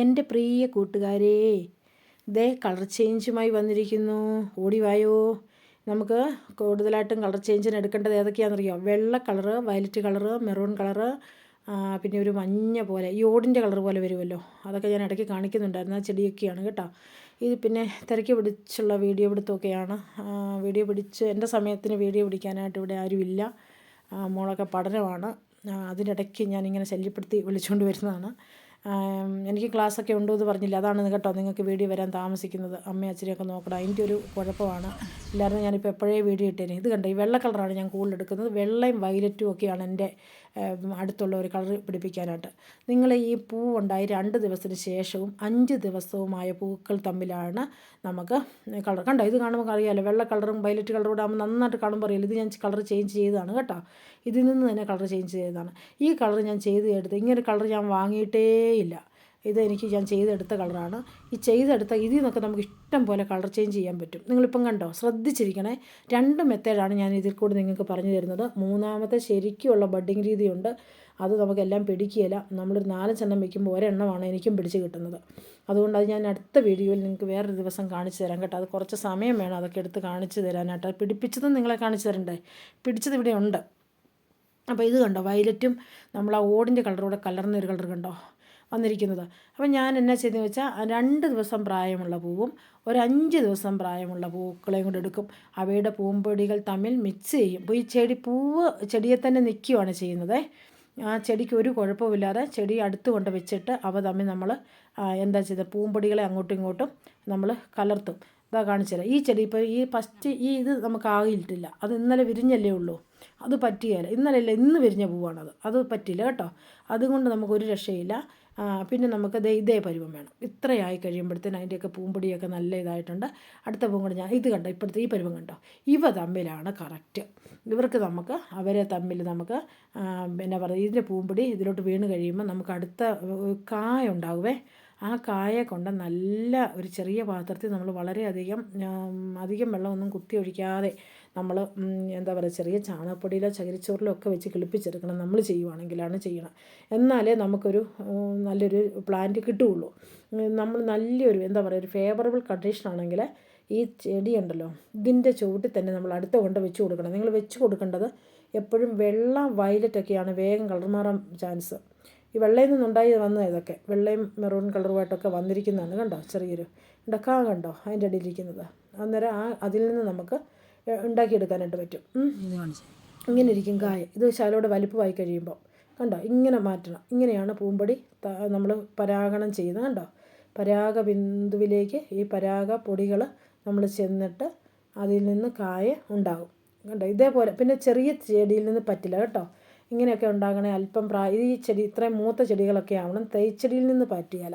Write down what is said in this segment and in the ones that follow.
എന്റെ പ്രിയ കൂട്ടുകാരേ ദേ കളർ ചേഞ്ചുമായി വന്നിരിക്കുന്നു. ഓടിവായോ നമുക്ക് കൂടുതലായിട്ടും കളർ ചേഞ്ചിന് എടുക്കേണ്ടത് ഏതൊക്കെയാണെന്നറിയോ? വെള്ള colour violet colour maroon colour പിന്നെ ഒരു മഞ്ഞ പോലെ ഈ ഓടിന്റെ കളർ പോലെ വരുമല്ലോ. അതൊക്കെ ഞാൻ ഇടയ്ക്ക് കാണിക്കുന്നുണ്ടായിരുന്നു. ആ ചെടിയൊക്കെയാണ് കേട്ടോ. ഇത് പിന്നെ തിരക്കി പിടിച്ചുള്ള വീഡിയോ പിടുത്തമൊക്കെയാണ്. വീഡിയോ പിടിച്ച് എന്റെ സമയത്തിന് വീഡിയോ പിടിക്കാനായിട്ട് ഇവിടെ ആരുമില്ല. മോളൊക്കെ പഠനമാണ്. അതിനിടയ്ക്ക് ഞാനിങ്ങനെ ശല്യപ്പെടുത്തി വിളിച്ചുകൊണ്ട് വരുന്നതാണ്. എനിക്ക് ക്ലാസ്സൊക്കെ ഉണ്ടോ എന്ന് പറഞ്ഞില്ല. അതാണ് കേട്ടോ നിങ്ങൾക്ക് വീഡിയോ വരാൻ താമസിക്കുന്നത്. അമ്മയും അച്ഛനെയൊക്കെ നോക്കണം അതിന്റെ ഒരു കുഴപ്പമാണ്. ഇല്ലായിരുന്നു ഞാനിപ്പോൾ എപ്പോഴേ വീഡിയോ ഇട്ടേനെ. ഇത് കണ്ടോ ഈ വെള്ള കളറാണ് ഞാൻ കൂടുതൽ എടുക്കുന്നത്. വെള്ളയും വയലറ്റും ഒക്കെയാണ് എന്റെ അടുത്തുള്ള ഒരു കളർ പിടിപ്പിക്കാനായിട്ട്. നിങ്ങൾ ഈ പൂവുണ്ടായി രണ്ട് ദിവസത്തിന് ശേഷവും അഞ്ച് ദിവസവുമായ പൂക്കൾ തമ്മിലാണ് നമുക്ക് കളർ. കണ്ടോ ഇത് കാണുമ്പോൾ അറിയാമല്ലോ വെള്ള കളറും വയലറ്റ് കളറും കൂടെ ആകുമ്പോൾ നന്നായിട്ട് കാണുമ്പോൾ അറിയില്ല ഇത് ഞാൻ കളർ ചേഞ്ച് ചെയ്തതാണ് കേട്ടോ. ഇതിൽ നിന്ന് തന്നെ കളർ ചേഞ്ച് ചെയ്തതാണ്. ഈ കളർ ഞാൻ ചെയ്ത് എടുത്ത് ഇങ്ങനെ കളർ ഞാൻ വാങ്ങിയിട്ടേ ഇല്ല ഇത് എനിക്ക് ഞാൻ ചെയ്തെടുത്ത കളറാണ്. ഈ ചെയ്തെടുത്ത ഇതിൽ നിന്നൊക്കെ നമുക്ക് ഇഷ്ടം പോലെ കളർ ചേഞ്ച് ചെയ്യാൻ പറ്റും. നിങ്ങളിപ്പം കണ്ടോ? ശ്രദ്ധിച്ചിരിക്കണേ. രണ്ട് മെത്തേഡാണ് ഞാൻ ഇതിൽ കൂടി നിങ്ങൾക്ക് പറഞ്ഞു തരുന്നത്. മൂന്നാമത്തെ ശരിക്കുമുള്ള ബഡ്ഡിങ് രീതിയുണ്ട്. അത് നമുക്കെല്ലാം പിടിക്കുകയില്ല. നമ്മളൊരു നാലഞ്ചെണ്ണം വയ്ക്കുമ്പോൾ ഒരെണ്ണമാണ് എനിക്കും പിടിച്ച് കിട്ടുന്നത്. അതുകൊണ്ട് അത് ഞാൻ അടുത്ത വീഡിയോയിൽ നിങ്ങൾക്ക് വേറൊരു ദിവസം കാണിച്ചു തരാം കേട്ടോ. അത് കുറച്ച് സമയം വേണം അതൊക്കെ എടുത്ത് കാണിച്ചു തരാനായിട്ട്. പിടിപ്പിച്ചതും നിങ്ങളെ കാണിച്ചു തരണ്ടേ? പിടിച്ചത് ഇവിടെ ഉണ്ട്. അപ്പോൾ ഇത് കണ്ടോ? വയലറ്റും നമ്മൾ ആ ഓടിന്റെ കളറൂടെ കലർന്നൊരു കളർ കണ്ടോ? വന്നിരിക്കുന്നത്. അപ്പം ഞാൻ എന്നാ ചെയ്തെന്ന് വെച്ചാൽ രണ്ട് ദിവസം പ്രായമുള്ള പൂവും ഒരു അഞ്ച് ദിവസം പ്രായമുള്ള പൂക്കളെയും കൂടെ എടുക്കും. അവയുടെ പൂമ്പൊടികൾ തമ്മിൽ മിക്സ് ചെയ്യും. അപ്പോൾ ഈ ചെടി പൂവ് ചെടിയെ തന്നെ നിൽക്കുകയാണ് ചെയ്യുന്നത്. ആ ചെടിക്ക് ഒരു കുഴപ്പമില്ലാതെ ചെടി അടുത്ത് കൊണ്ട് വെച്ചിട്ട് അവ തമ്മിൽ നമ്മൾ എന്താ ചെയ്തത്? പൂമ്പൊടികളെ അങ്ങോട്ടും ഇങ്ങോട്ടും നമ്മൾ കലർത്തും. ഇതാ കാണിച്ചു തരാം ഈ ചെടി ഇപ്പോൾ ഈ ഫസ്റ്റ് ഈ ഇത് നമുക്ക് ആകിയിട്ടില്ല അത് ഇന്നലെ വിരിഞ്ഞല്ലേ ഉള്ളൂ. അത് പറ്റിയാൽ ഇന്നലെയല്ല ഇന്ന് വിരിഞ്ഞ പൂവാണത്. അത് പറ്റില്ല കേട്ടോ. അതുകൊണ്ട് നമുക്കൊരു രക്ഷയില്ല. പിന്നെ നമുക്ക് ദേ ഇതേ പരുവം വേണം. ഇത്രയായി കഴിയുമ്പോഴത്തേന് അതിന്റെയൊക്കെ പൂമ്പൊടിയൊക്കെ നല്ല ഇതായിട്ടുണ്ട്. അടുത്ത പൂവും കൂടെ ഞാൻ ഇത് കണ്ടോ ഇപ്പോഴത്തെ ഈ പരുവം കണ്ടോ? ഇവ തമ്മിലാണ് കറക്റ്റ് ഇവർക്ക് നമുക്ക് അവരെ തമ്മിൽ നമുക്ക് പിന്നെ പറയുക ഇതിന്റെ പൂമ്പൊടി ഇതിലോട്ട് വീണ് കഴിയുമ്പോൾ നമുക്ക് അടുത്ത കായ ഉണ്ടാകുവേ ആ കായ കൊണ്ട് നല്ല ഒരു ചെറിയ പാത്രത്തിൽ നമ്മൾ വളരെയധികം അധികം വെള്ളമൊന്നും കുത്തി ഒഴിക്കാതെ നമ്മൾ എന്താ പറയുക ചെറിയ ചാണകപ്പൊടിയിലോ ചകിരിച്ചോറിലോ ഒക്കെ വെച്ച് കിളിപ്പിച്ചെടുക്കണം നമ്മൾ ചെയ്യുവാണെങ്കിലാണ് ചെയ്യണം. എന്നാലേ നമുക്കൊരു നല്ലൊരു പ്ലാന്റ് കിട്ടുകയുള്ളൂ. നമ്മൾ നല്ലൊരു എന്താ പറയുക ഒരു ഫേവറബിൾ കണ്ടീഷനാണെങ്കിൽ ഈ ചെടിയുണ്ടല്ലോ ഇതിന്റെ ചുവട്ടിൽ തന്നെ നമ്മൾ അടുത്ത കൊണ്ട് വെച്ച് കൊടുക്കണം. നിങ്ങൾ വെച്ച് കൊടുക്കേണ്ടത് എപ്പോഴും വെള്ള വയലറ്റൊക്കെയാണ് വേഗം കളർ മാറാൻ ചാൻസ് ഈ വെള്ളയിൽ നിന്നുണ്ടായി വന്ന ഇതൊക്കെ വെള്ളയും മെറൂൺ കളറുമായിട്ടൊക്കെ വന്നിരിക്കുന്നതാണ് കണ്ടോ? ചെറിയൊരു ഇടക്കാ കണ്ടോ? അതിന്റെ അടിയിലിരിക്കുന്നത്. അന്നേരം ആ അതിൽ നിന്ന് നമുക്ക് ഉണ്ടാക്കിയെടുക്കാനായിട്ട് പറ്റും. ഇങ്ങനെ ഇരിക്കും കായ. ഇത് ശാലോടെ വലിപ്പമായി കഴിയുമ്പോൾ കണ്ടോ? ഇങ്ങനെ മാറ്റണം. ഇങ്ങനെയാണ് പൂമ്പൊടി നമ്മൾ പരാഗണം ചെയ്യുന്നത് കണ്ടോ? പരാഗ ബിന്ദുവിലേക്ക് ഈ പരാഗ പൊടികൾ നമ്മൾ ചെന്നിട്ട് അതിൽ നിന്ന് കായ ഉണ്ടാകും കണ്ടോ? ഇതേപോലെ പിന്നെ ചെറിയ ചെടിയിൽ നിന്ന് പറ്റില്ല കേട്ടോ. ഇങ്ങനെയൊക്കെ ഉണ്ടാകണേ അല്പം പ്രായ ഈ ചെടി ഇത്രയും മൂത്ത ചെടികളൊക്കെ ആവണം. തേച്ചെടിയിൽ നിന്ന് പറ്റിയാല.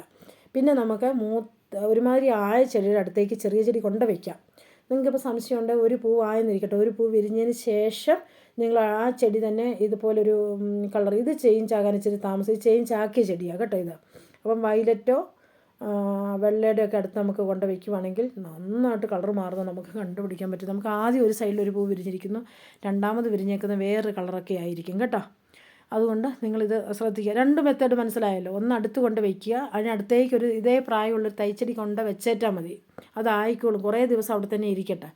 പിന്നെ നമുക്ക് മൂത്ത ഒരുമാതിരി ആയ ചെടിയുടെ അടുത്തേക്ക് ചെറിയ ചെടി കൊണ്ട് വയ്ക്കാം നിങ്ങൾക്കിപ്പോൾ സംശയമുണ്ട് ഒരു പൂ ആയെന്നിരിക്കട്ടെ. ഒരു പൂ വിരിഞ്ഞതിന് ശേഷം നിങ്ങൾ ആ ചെടി തന്നെ ഇതുപോലൊരു കളർ ഇത് ചേഞ്ച് ആകാൻ ഇച്ചിരി താമസിച്ച് ചേഞ്ച് ആക്കിയ ചെടിയാണ് കേട്ടോ ഇത്. അപ്പം വയലറ്റോ വെള്ളയുടെ ഒക്കെ അടുത്ത് നമുക്ക് കൊണ്ട് വയ്ക്കുവാണെങ്കിൽ നന്നായിട്ട് കളർ മാറുന്നത് നമുക്ക് കണ്ടുപിടിക്കാൻ പറ്റും. നമുക്ക് ആദ്യം ഒരു സൈഡിൽ ഒരു പൂ വിരിഞ്ഞിരിക്കുന്നു. രണ്ടാമത് വിരിഞ്ഞേക്കുന്ന വേറൊരു കളറൊക്കെ ആയിരിക്കും കേട്ടോ. അതുകൊണ്ട് നിങ്ങളിത് ശ്രദ്ധിക്കുക. രണ്ട് മെത്തേഡ് മനസ്സിലായല്ലോ. ഒന്ന് അടുത്ത് കൊണ്ട് വയ്ക്കുക അതിനടുത്തേക്ക് ഒരു ഇതേ പ്രായമുള്ളൊരു തൈച്ചടി കൊണ്ട് വെച്ചേറ്റാൽ മതി. അതായിക്കോളും. കുറേ ദിവസം അവിടെ തന്നെ ഇരിക്കട്ടെ.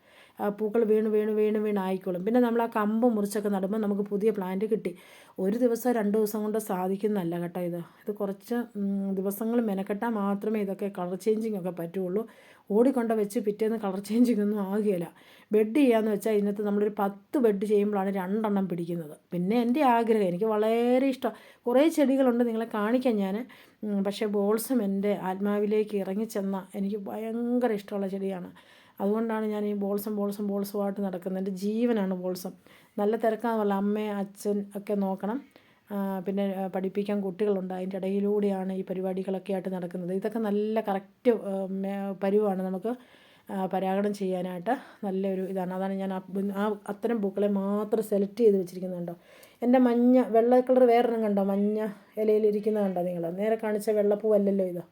പൂക്കൾ വീണ് വീണ് വീണ് വീണ് ആയിക്കോളും. പിന്നെ നമ്മൾ ആ കമ്പ് മുറിച്ചൊക്കെ നടുമ്പോൾ നമുക്ക് പുതിയ പ്ലാന്റ് കിട്ടി. ഒരു ദിവസം രണ്ട് ദിവസം കൊണ്ട് സാധിക്കുന്നതല്ല കേട്ടോ ഇത്. ഇത് കുറച്ച് ദിവസങ്ങൾ മെനക്കെട്ടാൽ മാത്രമേ ഇതൊക്കെ കളർ ചേഞ്ചിങ് ഒക്കെ പറ്റുള്ളൂ. ഓടിക്കൊണ്ട വെച്ച് പിറ്റേന്ന് കളർ ചേഞ്ചിങ് ഒന്നും ആകുകയില്ല. ബെഡ് ചെയ്യാന്ന് വെച്ചാൽ ഇതിനകത്ത് നമ്മളൊരു പത്ത് ബെഡ് ചെയ്യുമ്പോഴാണ് രണ്ടെണ്ണം പിടിക്കുന്നത്. പിന്നെ എന്റെ ആഗ്രഹം എനിക്ക് വളരെ ഇഷ്ടം. കുറേ ചെടികളുണ്ട് നിങ്ങളെ കാണിക്കാൻ ഞാൻ. പക്ഷേ ബോൾസം എന്റെ ആത്മാവിലേക്ക് ഇറങ്ങിച്ചെന്ന എനിക്ക് ഭയങ്കര ഇഷ്ടമുള്ള ചെടിയാണ്. അതുകൊണ്ടാണ് ഞാൻ ഈ ബോൾസം ബോൾസം ബോൾസുമായിട്ട് നടക്കുന്നത്. എന്റെ ജീവനാണ് ബോൾസം. നല്ല തിരക്കാന്നുള്ള അമ്മ അച്ഛൻ ഒക്കെ നോക്കണം. പിന്നെ പഠിപ്പിക്കാൻ കുട്ടികളുണ്ട്. അതിന്റെ ഇടയിലൂടെയാണ് ഈ പരിപാടികളൊക്കെ ആയിട്ട് നടക്കുന്നത്. ഇതൊക്കെ നല്ല കറക്റ്റ് പരുവാണ് നമുക്ക് പരാഗണം ചെയ്യാനായിട്ട് നല്ലൊരു ഇതാണ്. അതാണ് ഞാൻ ആ അത്തരം പൂക്കളെ മാത്രം സെലക്ട് ചെയ്ത് വെച്ചിരിക്കുന്നുണ്ടോ. എന്റെ മഞ്ഞ വെള്ള കളർ വേറൊരെണ്ണം കണ്ടോ? മഞ്ഞ ഇലയിലിരിക്കുന്നത് കണ്ടോ നിങ്ങൾ? നേരെ കാണിച്ച വെള്ളപ്പൂവല്ലല്ലോ ഇത്.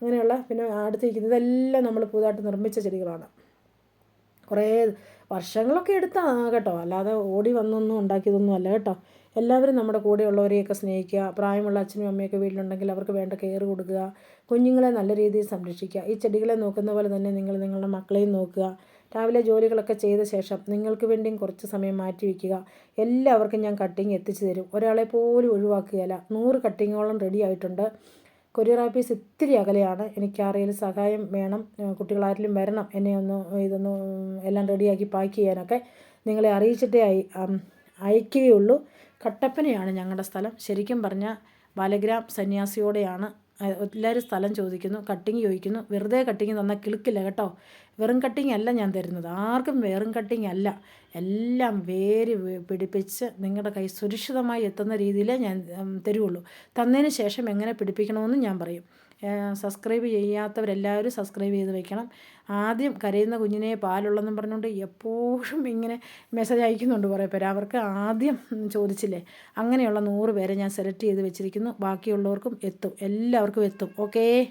അങ്ങനെയുള്ള പിന്നെ അടുത്തിരിക്കുന്നത് ഇതെല്ലാം നമ്മൾ പുതുതായിട്ട് നിർമ്മിച്ച ചെടികളാണ്. കുറേ വർഷങ്ങളൊക്കെ എടുത്താണ് കേട്ടോ. അല്ലാതെ ഓടി വന്നൊന്നും ഉണ്ടാക്കിയതൊന്നും അല്ല കേട്ടോ. എല്ലാവരും നമ്മുടെ കൂടെയുള്ളവരെയൊക്കെ സ്നേഹിക്കുക. പ്രായമുള്ള അച്ഛനും അമ്മയൊക്കെ വീട്ടിലുണ്ടെങ്കിൽ അവർക്ക് വേണ്ട കെയർ കൊടുക്കുക. കുഞ്ഞുങ്ങളെ നല്ല രീതിയിൽ സംരക്ഷിക്കുക. ഈ ചെടികളെ നോക്കുന്ന പോലെ തന്നെ നിങ്ങൾ നിങ്ങളുടെ മക്കളെയും നോക്കുക. രാവിലെ ജോലികളൊക്കെ ചെയ്ത ശേഷം നിങ്ങൾക്ക് വേണ്ടിയും കുറച്ച് സമയം മാറ്റി വയ്ക്കുക. എല്ലാവർക്കും ഞാൻ കട്ടിങ് എത്തിച്ചു തരും. ഒരാളെ പോലും ഒഴിവാക്കുകയില്ല. നൂറ് കട്ടിങ്ങോളം റെഡി ആയിട്ടുണ്ട്. കൊറിയർ ഓഫീസ് ഇത്തിരി അകലെയാണ്. എനിക്ക് ആരെങ്കിലും സഹായം വേണം കുട്ടികളാരെങ്കിലും വരണം എന്നെ ഒന്ന് ഇതൊന്ന് എല്ലാം റെഡിയാക്കി പാക്ക് ചെയ്യാനൊക്കെ നിങ്ങളെ അറിയിച്ചിട്ടേ അയ അയക്കുകയുള്ളൂ. കട്ടപ്പനയാണ് ഞങ്ങളുടെ സ്ഥലം. ശരിക്കും പറഞ്ഞാൽ ബാലഗ്രാം സന്യാസിയോടെയാണ് എല്ലാവരും സ്ഥലം ചോദിക്കുന്നു കട്ടിങ് ചോദിക്കുന്നു. വെറുതെ കട്ടിങ് തന്നാൽ കിളുക്കില്ല കേട്ടോ. വെറും കട്ടിങ് അല്ല ഞാൻ തരുന്നത്. ആർക്കും വെറും കട്ടിങ് അല്ല. എല്ലാം വേര് പിടിപ്പിച്ച് നിങ്ങളുടെ കൈ സുരക്ഷിതമായി എത്തുന്ന രീതിയിലേ ഞാൻ തരുള്ളൂ തന്നതിന് ശേഷം എങ്ങനെ പിടിപ്പിക്കണമെന്ന് ഞാൻ പറയും. സബ്സ്ക്രൈബ് ചെയ്യാത്തവരെല്ലാവരും സബ്സ്ക്രൈബ് ചെയ്ത് വെക്കണം. ആദ്യം കരയുന്ന കുഞ്ഞിനെ പാലുള്ളെന്നും പറഞ്ഞുകൊണ്ട് എപ്പോഴും ഇങ്ങനെ മെസ്സേജ് അയക്കുന്നുണ്ട് കുറേ പേര്. അവർക്ക് ആദ്യം ചോദിച്ചില്ലേ? അങ്ങനെയുള്ള നൂറ് പേരെ ഞാൻ സെലക്ട് ചെയ്ത് വെച്ചിരിക്കുന്നു. ബാക്കിയുള്ളവർക്കും എത്തും. എല്ലാവർക്കും എത്തും. ഓക്കേ